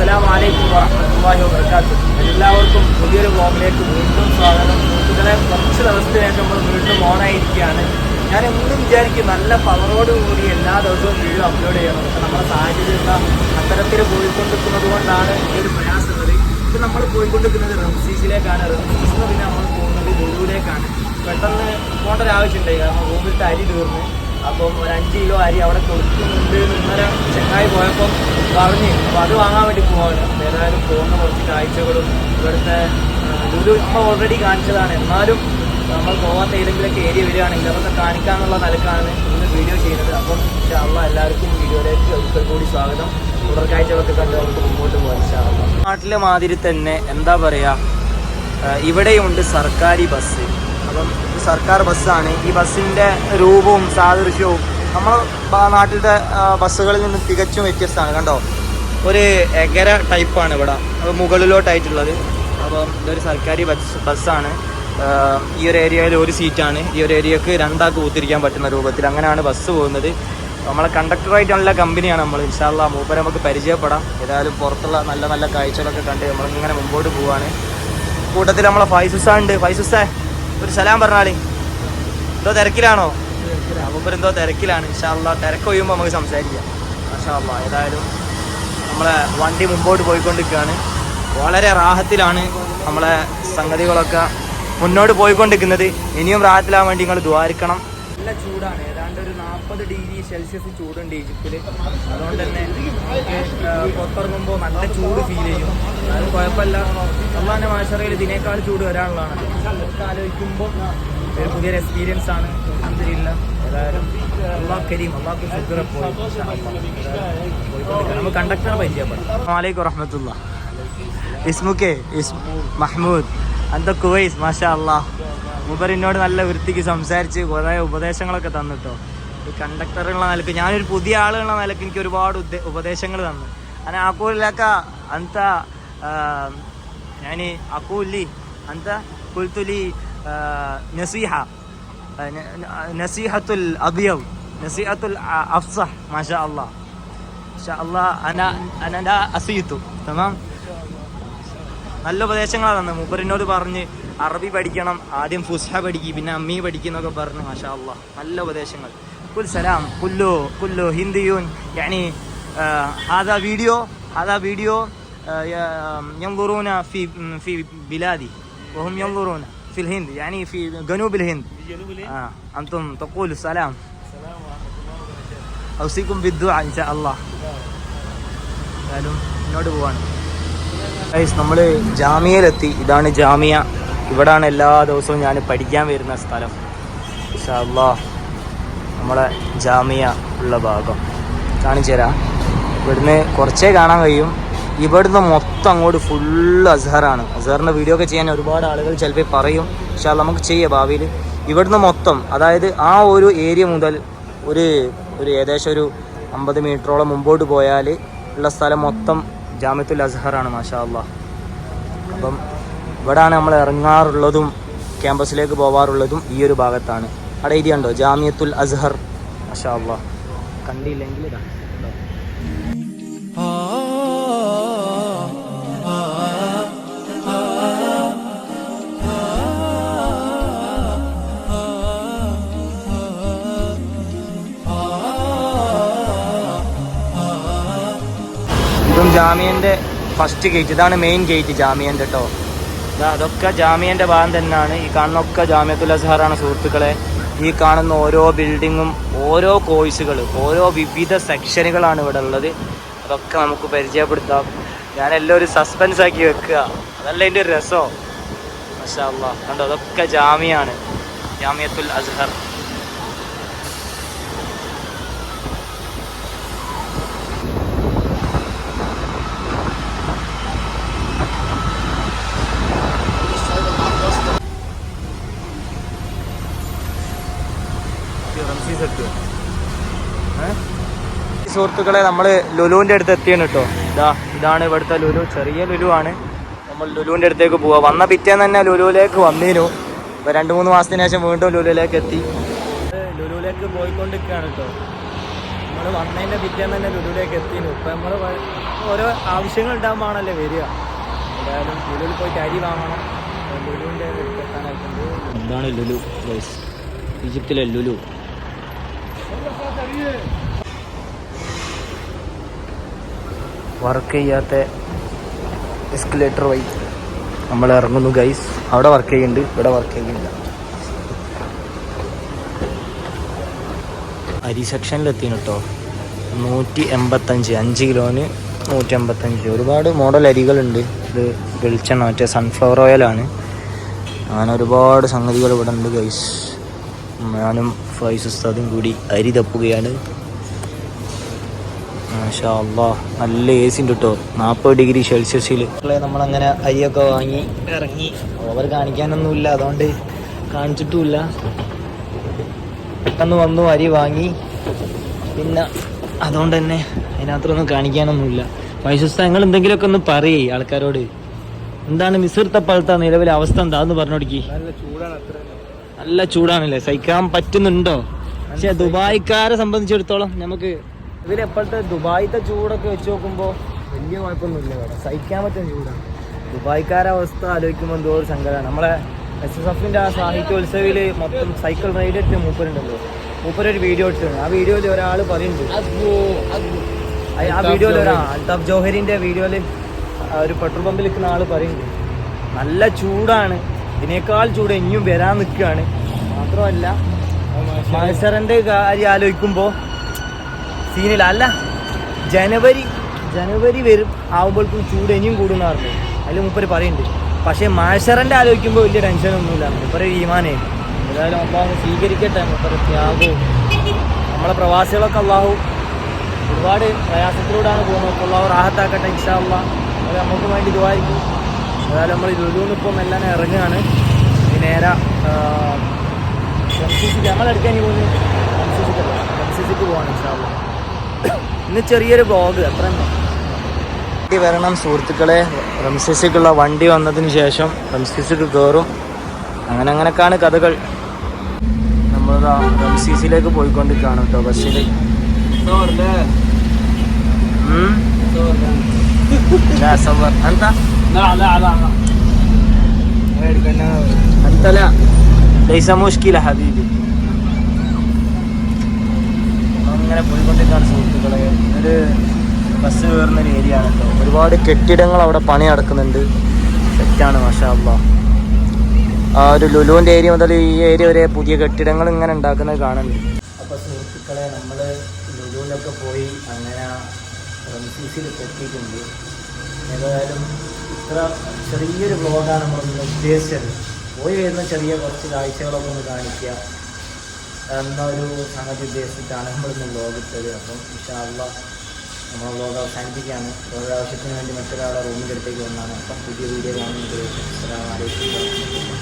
അസ്സലാമു വലൈക്കും വറഹ്മത്തുള്ളാഹി വബറകാതുഹു. എല്ലാവർക്കും പുതിയൊരു വ്ളോഗിലേക്ക് വീണ്ടും സ്വാഗതം. സുഹൃത്തുക്കളെ കുറച്ച് ദിവസത്തിനായിട്ട് നമ്മൾ വീണ്ടും ഓണായിരിക്കുകയാണ്. ഞാൻ എന്നും വിചാരിക്കും നല്ല പവറോട് കൂടി എല്ലാ ദിവസവും വീഡിയോ അപ്ലോഡ് ചെയ്യണം. പക്ഷെ നമ്മുടെ സാഹചര്യമുള്ള അത്തരത്തിൽ പോയിക്കൊണ്ടിരിക്കുന്നത് കൊണ്ടാണ് ഈ ഒരു പ്രയാസമുള്ളത്. ഇപ്പം നമ്മൾ പോയിക്കൊണ്ടിരിക്കുന്നത് റംസീസിലേക്കാണ് റംസീസിൽ പിന്നെ നമ്മൾ പോകുന്നത് ഗുരുവിലേക്കാണ്. പെട്ടെന്ന് പോകേണ്ട ഒരു ആവശ്യമുണ്ടായി. കാരണം റൂമിലത്തെ അരി തീർന്ന്. അപ്പം ഒരു അഞ്ച് കിലോ അരി അവിടെ കൊടുക്കുന്നുണ്ട് ഇന്നലെ ചെങ്ങായി പോയപ്പം പറഞ്ഞ് അപ്പോൾ അത് വാങ്ങാൻ വേണ്ടി പോവാണ്. അപ്പോൾ ഏതായാലും പോകുന്ന കുറച്ച് കാഴ്ചകളും ഇവിടുത്തെ ലുലു ഇപ്പോൾ ഓൾറെഡി കാണിച്ചതാണ്. എന്നാലും നമ്മൾ പോകാത്ത ഏതെങ്കിലുമൊക്കെ ഏരിയ വരികയാണെങ്കിൽ അതൊക്കെ കാണിക്കാനുള്ള നിലക്കാണ് ഇന്ന് വീഡിയോ ചെയ്യുന്നത്. അപ്പം ഇഷ്ടമുള്ള എല്ലാവർക്കും വീഡിയോയിലേക്ക് ഒരിക്കൽ കൂടി സ്വാഗതം. തുടർ കാഴ്ചകളൊക്കെ കണ്ട് നമുക്ക് മുമ്പോട്ട് പോകാം ഇഷ്ടമാണ് നാട്ടിലെ മാതിരി തന്നെ എന്താ പറയുക ഇവിടെയുണ്ട് സർക്കാരി ബസ്. അപ്പം സർക്കാർ ബസ്സാണ്. ഈ ബസ്സിന്റെ രൂപവും സാദൃശ്യവും നമ്മൾ നാട്ടിലത്തെ ബസ്സുകളിൽ നിന്ന് തികച്ചും വ്യത്യസ്തമാണ്. കണ്ടോ? ഒരു എഗര ടൈപ്പാണ് ഇവിടെ. മുകളിലോട്ടായിട്ടുള്ളത്. അപ്പം ഇതൊരു സർക്കാർ ബസ് ബസ്സാണ്. ഈ ഒരു ഏരിയയിൽ ഒരു സീറ്റാണ്. ഈ ഒരു ഏരിയക്ക് രണ്ടാൾക്ക് കൂത്തിരിക്കാൻ പറ്റുന്ന രൂപത്തിൽ അങ്ങനെയാണ് ബസ് പോകുന്നത്. നമ്മളെ കണ്ടക്ടറായിട്ടുള്ള കമ്പനിയാണ് നമ്മൾ. ഇൻഷാല്ല മൂപ്പര നമുക്ക് പരിചയപ്പെടാം. ഏതായാലും പുറത്തുള്ള നല്ല നല്ല കാഴ്ചകളൊക്കെ കണ്ട് നമ്മളിങ്ങനെ മുമ്പോട്ട് പോവാണ്. കൂട്ടത്തിൽ നമ്മളെ ഫൈസുസ ഉണ്ട്. ഫൈസുസേ. ഒരു സലാം പറഞ്ഞാളി എന്തോ തിരക്കിലാണോ? മൂപ്പർ എന്തോ തിരക്കിലാണ്. ഇൻഷാല്ല തിരക്ക് ഒഴിയുമ്പോൾ നമുക്ക് സംസാരിക്കാം. മാഷാല്ല ഏതായാലും നമ്മളെ വണ്ടി മുമ്പോട്ട് പോയിക്കൊണ്ടിരിക്കുകയാണ്. വളരെ റാഹത്തിലാണ് നമ്മളെ സംഗതികളൊക്കെ മുന്നോട്ട് പോയിക്കൊണ്ടിരിക്കുന്നത്. ഇനിയും റാഹത്തിലാവാൻ വേണ്ടി നിങ്ങൾ ദ്വാരിക്കണം. നല്ല ചൂടാണ് ഏതാണ്ട് ഒരു നാൽപ്പത് ഡിഗ്രി സെൽഷ്യസ് ചൂടുണ്ട് ഈജിപ്തിൽ അതുകൊണ്ട് തന്നെ പുറത്തിറങ്ങുമ്പോൾ നല്ല ചൂട് ഫീൽ ചെയ്യും. അത് കുഴപ്പമില്ല. അള്ളാന്റെ മാഷറയിൽ ഇതിനേക്കാൾ ചൂട് വരാനുള്ളതാണ്. അതൊക്കെ ആലോചിക്കുമ്പോൾ ഒരു പുതിയൊരു എക്സ്പീരിയൻസ് ആണ്. അലഹമില്ല ഏതായാലും അള്ളാഹ് കരീം അള്ളാഹ് ശുക്ര പോയി നമ്മൾ കണ്ടക്ടറെ പരിചയപ്പെടാം. വാലേക്കും വറഹമത്തുള്ള. ഇസ്മുക്കേ ഇസ് മഹ്മൂദ്. അന്ത കുവൈസ് മാഷാ അള്ളാഹ് മൂപ്പർ എന്നോട് നല്ല വൃത്തിക്ക് സംസാരിച്ച് കുറേ ഉപദേശങ്ങളൊക്കെ തന്നിട്ടോ. ഈ കണ്ടക്ടറുള്ള നിലയ്ക്ക് ഞാനൊരു പുതിയ ആളുള്ള നിലയ്ക്ക് എനിക്ക് ഒരുപാട് ഉപദേശങ്ങൾ തന്നു. അങ്ങനെ ആക്കൂലാക്ക അന്ത ഞാൻ അക്കൂലി അന്ത കുൽത്തുലി നസീഹ നസീഹത്തുൽ അബിയവ് നസീഹത്തുൽ അഫ്സ മാഷാ അള്ളാഹ് അന അസീത്തു തമാം. നല്ല ഉപദേശങ്ങളാണ് തന്നെ മൂപ്പരിനോട് പറഞ്ഞ് അറബി പഠിക്കണം ആദ്യം ഫുസ്ഹ പഠിക്കും പിന്നെ അമ്മി പഠിക്കുന്നൊക്കെ പറഞ്ഞു മാഷാ അള്ളാ നല്ല ഉപദേശങ്ങൾ കുൽ സലാം കുല്ലു കുല്ലു ഹിന്ദിയൂൻ യാനി هذا فيديو هذا فيديو ينظرون في في بلادي وهم ينظرون في الهند يعني في جنوب الهند آه. أنتم تقولوا السلام أوصيكم بالدعاء إن شاء الله എന്തായാലും മുന്നോട്ട് പോവാണ് ഗൈസ് നമ്മൾ ജാമിയയിലെത്തി ഇതാണ് ജാമിയ ഇവിടാണ് എല്ലാ ദിവസവും ഞാൻ പഠിക്കാൻ വരുന്ന സ്ഥലം. ഇൻഷാ അല്ലാ നമ്മളെ ജാമിയ ഉള്ള ഭാഗം. കാണിച്ചു തരാം. ഇവിടുന്ന് കുറച്ചേ കാണാൻ കഴിയും. ഇവിടുന്ന് മൊത്തം അങ്ങോട്ട് ഫുള്ള് അസഹറാണ് അസഹറിന്റെ വീഡിയോ ഒക്കെ ചെയ്യാൻ ഒരുപാട് ആളുകൾ ചിലപ്പോൾ പറയും. പക്ഷേ നമുക്ക് ചെയ്യാം ഭാവിയിൽ. ഇവിടുന്ന് മൊത്തം അതായത് ആ ഒരു ഏരിയ മുതൽ ഒരു ഒരു ഏകദേശം ഒരു അമ്പത് മീറ്ററോളം മുമ്പോട്ട് പോയാൽ ഉള്ള സ്ഥലം മൊത്തം ജാമ്യത്തുൽ അസഹറാണ് മാഷാ അള്ളാ അപ്പം ഇവിടാണ് നമ്മൾ ഇറങ്ങാറുള്ളതും ക്യാമ്പസിലേക്ക് പോവാറുള്ളതും ഈ ഒരു ഭാഗത്താണ്. അവിടെ എഴുതിയുണ്ടോ ജാമിയത്തുൽ അസ്ഹർ. മാഷാ കണ്ടില്ലെങ്കിൽ ഇതാ? ഇതും ജാമിയന്റെ ഫസ്റ്റ് ഗേറ്റ് ഇതാണ് മെയിൻ ഗേറ്റ് ജാമിയന്റെ കേട്ടോ അതൊക്കെ ജാമ്യന്റെ ഭാഗം തന്നെയാണ്. ഈ കാണുന്നൊക്കെ ജാമ്യത്തുൽ അസഹറാണ് സുഹൃത്തുക്കളെ. ഈ കാണുന്ന ഓരോ ബിൽഡിങ്ങും ഓരോ കോഴ്സുകൾ ഓരോ വിവിധ സെക്ഷനുകളാണ് ഇവിടെ ഉള്ളത്. അതൊക്കെ നമുക്ക് പരിചയപ്പെടുത്താം. ഞാനെല്ലാം ഒരു സസ്പെൻസ് ആക്കി വെക്കുക. അതല്ല എന്റെ ഒരു രസമോ മഷാ കണ്ടോ? അതൊക്കെ ജാമ്യാണ്. ജാമ്യത്തുൽ അസ്ഹർ. സുഹൃത്തുക്കളെ നമ്മൾ ലുലുവിന്റെ അടുത്ത് എത്തിയാണ് കേട്ടോ ഇതാ ഇതാണ് ഇവിടുത്തെ ലുലു. ചെറിയ ലുലു ആണ്. നമ്മൾ ലുലുവിന്റെ അടുത്തേക്ക് പോവാ. വന്ന പിറ്റേന്ന് തന്നെ ലുലുവിലേക്ക് വന്നിരുന്നു ഇപ്പോൾ രണ്ട് മൂന്ന് മാസത്തിന് ശേഷം വീണ്ടും ലുലുവിലേക്ക് എത്തി. ലുലുവിലേക്ക് പോയിക്കൊണ്ടിരിക്കുകയാണ് കേട്ടോ നമ്മൾ വന്നതിന്റെ പിറ്റേന്ന് തന്നെ ലുലുവിലേക്ക് എത്തിയിരുന്നു ഇപ്പം നമ്മൾ ഓരോ ആവശ്യങ്ങൾ ഉണ്ടാകുമ്പോഴാണല്ലേ വരിക. എന്തായാലും ലുലുവിൽ പോയിട്ട് അരി വാങ്ങണം. ലുലുവിന്റെ എത്താനായിട്ടുണ്ട്. എന്താണ് ലുലു ഈജിപ്തിലെ ലുലു. വർക്ക് ചെയ്യാത്ത എസ്കലേറ്റർ വഴി നമ്മൾ ഇറങ്ങുന്നു ഗൈസ് അവിടെ വർക്ക് ചെയ്യുന്നുണ്ട്. ഇവിടെ വർക്ക് ചെയ്യുന്നില്ല. അരി സെക്ഷനിൽ എത്തിന് കേട്ടോ നൂറ്റി എൺപത്തഞ്ച് അഞ്ച് കിലോന് നൂറ്റി എൺപത്തഞ്ച് ഒരുപാട് മോഡൽ അരികളുണ്ട്. ഇത് വെളിച്ചെണ്ണ മറ്റേ സൺഫ്ലവർ ഓയിലാണ് അങ്ങനെ ഒരുപാട് സംഗതികൾ ഇവിടെ ഉണ്ട് ഗൈസ് ഞാനും ഫൈസ് ഉസ്താദും കൂടി അരി തപ്പുകയാണ്. മാഷാ അല്ലാ നല്ല എ സി ഉണ്ട് കേട്ടോ നാൽപ്പത് ഡിഗ്രി സെൽഷ്യസിൽ നമ്മളങ്ങനെ അരിയൊക്കെ വാങ്ങി ഇറങ്ങി. ഓവർ കാണിക്കാനൊന്നുമില്ല അതുകൊണ്ട് കാണിച്ചിട്ടുമില്ല. പെട്ടെന്ന് വന്നു അരി വാങ്ങി. പിന്നെ അതുകൊണ്ട് തന്നെ അതിനകത്തൊന്നും കാണിക്കാനൊന്നുമില്ല. ഫൈസുസ്ത നിങ്ങൾ എന്തെങ്കിലുമൊക്കെ ഒന്ന് പറയേ ആൾക്കാരോട്. എന്താണ് മിസർ പാലത്ത നിലവിലെ അവസ്ഥ എന്താന്ന് പറഞ്ഞോടിക്ക് നല്ല ചൂടാണല്ലേ? സഹിക്കാൻ പറ്റുന്നുണ്ടോ? പക്ഷെ ദുബായിക്കാരെ സംബന്ധിച്ചിടത്തോളം നമുക്ക് ഇതിലെപ്പോഴത്തെ ദുബായിത്തെ ചൂടൊക്കെ വെച്ച് നോക്കുമ്പോൾ വലിയ കുഴപ്പമൊന്നുമില്ല ഇവിടെ. സഹിക്കാൻ പറ്റുന്ന ചൂടാണ്. ദുബായിക്കാരെ അവസ്ഥ ആലോചിക്കുമ്പോൾ എന്തോ ഒരു സങ്കടമാണ്. നമ്മളെ എസ് എസ് എഫിന്റെ ആ സാഹിത്യോത്സവിൽ മൊത്തം സൈക്കിൾ റൈഡ് എടുത്ത് മൂപ്പരുണ്ടല്ലോ. മൂപ്പരൊരു വീഡിയോ എടുത്തിട്ടുണ്ട്. ആ വീഡിയോയിൽ ഒരാൾ പറയുന്നുണ്ട്. ആ വീഡിയോയിൽ ഒരാൾ അൽതാഫ് ജോഹരിന്റെ വീഡിയോയിൽ ഒരു പെട്രോൾ പമ്പിൽ നിൽക്കുന്ന ആൾ പറയുന്നുണ്ട്. നല്ല ചൂടാണ്. ഇതിനേക്കാൾ ചൂട് ഇനിയും വരാൻ നിൽക്കുകയാണ്. മാത്രമല്ല മത്സരന്റെ കാര്യം ആലോചിക്കുമ്പോൾ സീനില്ല അല്ല ജനുവരി ജനുവരി വരും ആവുമ്പോഴേക്കും ചൂട് ഇനിയും കൂടുന്ന പറഞ്ഞു. അതിൽ മുപ്പര് പറയുന്നുണ്ട് പക്ഷേ മാഷറിന്റെ ആലോചിക്കുമ്പോൾ വലിയ ടെൻഷനൊന്നുമില്ല മുപ്പര് ഈമാനേ. ഏതായാലും അള്ളാഹു സ്വീകരിക്കട്ടെ മുപ്പര് ത്യാഗവും. നമ്മളെ പ്രവാസികളൊക്കെ അള്ളാഹു ഒരുപാട് പ്രയാസത്തിലൂടെയാണ് പോകുന്നത്. അപ്പോൾ അള്ളാഹു റാഹത്താക്കട്ടെ ഇൻഷാ അള്ളാഹ് അത് നമുക്ക് വേണ്ടി ഇതുമായിരിക്കും ഏതായാലും നമ്മൾ ഇതൊന്നിപ്പം എല്ലാം ഇറങ്ങുകയാണ്. നേരെ എം സി സിക്ക് ഞങ്ങളെടുക്കാൻ പോകുന്നു എം സി സിക്ക് എം സി സിക്ക് പോവാണ് ഇൻഷാ അള്ളാഹ് ഇന്ന് ചെറിയൊരു ബ്ലോഗ് അത്ര തന്നെ വണ്ടി വരണം സുഹൃത്തുക്കളെ റംസിസിക്കുള്ള വണ്ടി വന്നതിന് ശേഷം റംസിസിക്ക് കയറും അങ്ങനെ അങ്ങനെയൊക്കെയാണ് കഥകൾ നമ്മളിതാ റംസീസിലേക്ക് പോയിക്കൊണ്ടിരിക്കുകയാണ് കേട്ടോ ബസ്സിൽ ഉം. لا صور انت لا لا لا انت لا ليس مشكلة حبيبي അങ്ങനെ പോയിക്കൊണ്ടിരിക്കുകയാണ് സുഹൃത്തുക്കളെ. ഒരു ബസ് കയറുന്ന ഒരു ഏരിയ ആണ് കേട്ടോ. ഒരുപാട് കെട്ടിടങ്ങൾ അവിടെ പണി നടക്കുന്നുണ്ട്. സെറ്റാണ് മാഷാ അള്ളാ. ആ ഒരു ലുലുവിന്റെ ഏരിയ മുതൽ ഈ ഏരിയ വരെ പുതിയ കെട്ടിടങ്ങൾ ഇങ്ങനെ ഉണ്ടാക്കുന്നത് കാണുന്നുണ്ട്. അപ്പോൾ സുഹൃത്തുക്കളെ നമ്മൾ ലുലുവിലൊക്കെ പോയി അങ്ങനെ റംസീസിൽ എത്തിയിട്ടുണ്ട്. ഏതായാലും ഇത്ര ചെറിയൊരു ബ്ലോഗാണ് നമ്മൾ ഉദ്ദേശിച്ചത്. പോയി വരുന്ന ചെറിയ കുറച്ച് കാഴ്ചകളൊക്കെ ഒന്ന് കാണിക്കുക. എന്നൊരു സംഗതി ഉദ്ദേശിച്ചിട്ടാണ് നമ്മളിന്ന് ലോകത്തത്? അപ്പം ഇഷ്ടമുള്ള നമ്മൾ ലോകം അവസാനിപ്പിക്കുകയാണ്. ഓരോ ആവശ്യത്തിന് വേണ്ടി മറ്റൊരാളെ റൂമിന്റെ അടുത്തേക്ക് വന്നാണ്. അപ്പം പുതിയ വീഡിയോ കാണുന്നത് അസ്സലാമു അലൈക്കും